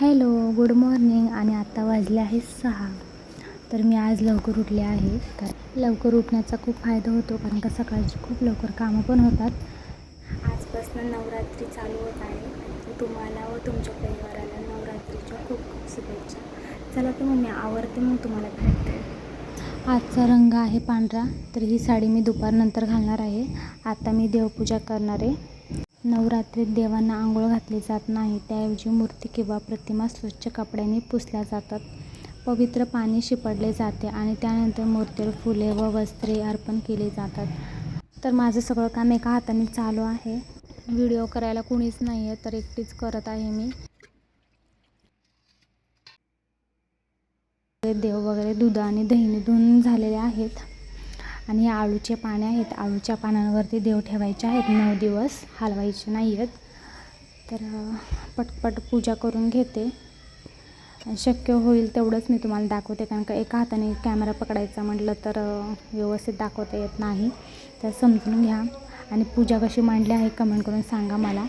Hello good morning आणि आत्ता वाजले आहे सहा. तर मी आज लवकर उठले आहे. कारण लवकर उठण्याचा खूप फायदा होतो कारण का सकाळची खूप लवकर कामं पण होतात. आजपासून नवरात्री चालू होत आहे. तुम्हाला व तुमच्या परिवाराला नवरात्रीच्या खूप खूप शुभेच्छा. चला तर मग मी आवडते मग तुम्हाला भेटते आजचा रंग आहे पांढरा तर ही साडी मी दुपारनंतर घालणार आहे. आता मी देवपूजा करणार आहे. नवरात्रीत देवांना आंघोळ घातली जात नाही. त्याऐवजी मूर्ती किंवा प्रतिमा स्वच्छ कपड्यांनी पुसल्या जातात. पवित्र पाणी शिपडले जाते आणि त्यानंतर मूर्तीवर फुले व वस्त्रे अर्पण केली जातात. तर माझं सगळं काम एका हाताने चालू आहे. व्हिडिओ करायला कुणीच नाही आहे तर एकटीच करत आहे मी. देव वगैरे दूध आणि दहीने धुवून झालेले आहेत. आणि हे आळूचे पाने आहेत. आळूच्या पानांवरती देव ठेवायचे आहेत. नऊ दिवस हलवायचे नाही आहेत तर पटपट पूजा करून घेते. शक्य होईल तेवढंच मी तुम्हाला दाखवते. कारण का एका हाताने कॅमेरा पकडायचा म्हटलं तर व्यवस्थित दाखवता येत नाही. तर समजून घ्या. आणि पूजा कशी मांडली आहे कमेंट करून सांगा मला.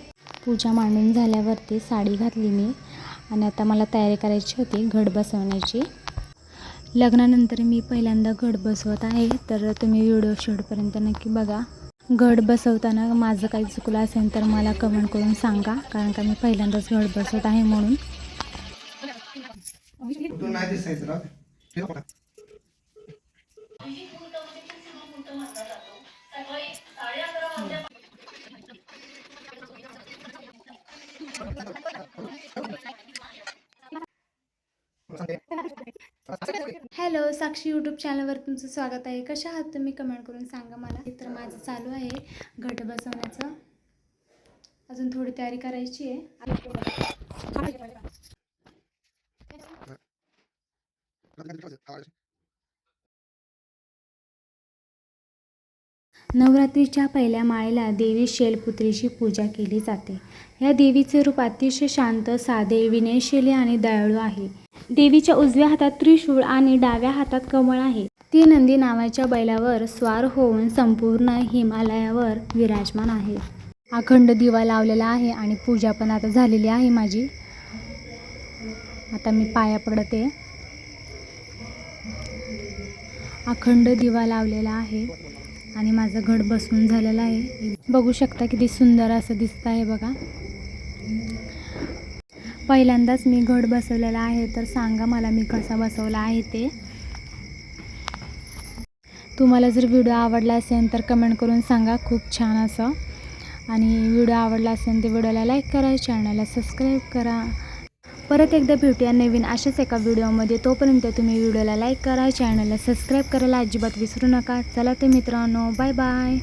पूजा मांडून झाल्यावरती साडी घातली मी. आणि आता मला तयारी करायची होती घट बसवण्याची. लग्नानंतर मी पहिल्यांदा गड बसवत आहे तर तुम्ही व्हिडिओ शेवटपर्यंत नक्की बघा. गड बसवताना माझं काही चुकलं असेल तर मला कमेंट करून सांगा कारण का मी पहिल्यांदाच घड बसवत आहे म्हणून कुठून नाही दिसायचं राव ते. हॅलो साक्षी यूट्यूब चॅनलवर तुमचं स्वागत आहे. कशा आहात तुम्ही? कमेंट करून सांगा मला. तर माझं चालू आहे. घट बसवण्याचं. अजून थोडी तयारी करायची आहे. नवरात्रीच्या पहिल्या माळेला देवी शैलपुत्रीची पूजा केली जाते. या देवीचे रूप अतिशय शांत साधे विनयशैली आणि दयाळू आहे. देवीच्या उजव्या हातात त्रिशूळ आणि डाव्या हातात कमळ आहे. ती नंदी नावाच्या बैलावर स्वार होऊन संपूर्ण हिमालयावर विराजमान आहे. अखंड दिवा लावलेला आहे आणि पूजा पण आता झालेली आहे माझी. आता मी पाया पडते. अखंड दिवा लावलेला आहे आणि माझं घड बसून झालेलं आहे. बघू शकता किती सुंदर असं दिसत आहे बघा. पहिल्यांदाच मी घड बसवलेला आहे तर सांगा मला मी कसा बसवला आहे ते. तुम्हाला जर व्हिडिओ आवडला असेल तर कमेंट करून सांगा. खूप छान असं. आणि व्हिडिओ आवडला असेल तर व्हिडिओला लाईक करा चॅनलला सबस्क्राईब करा. परत एकदा भेटूया नवीन अशाच एका व्हिडिओमध्ये. तोपर्यंत तुम्ही व्हिडिओला लाईक करा चॅनलला सबस्क्राईब करायला अजिबात विसरू नका. चला तर मित्रांनो बाय बाय.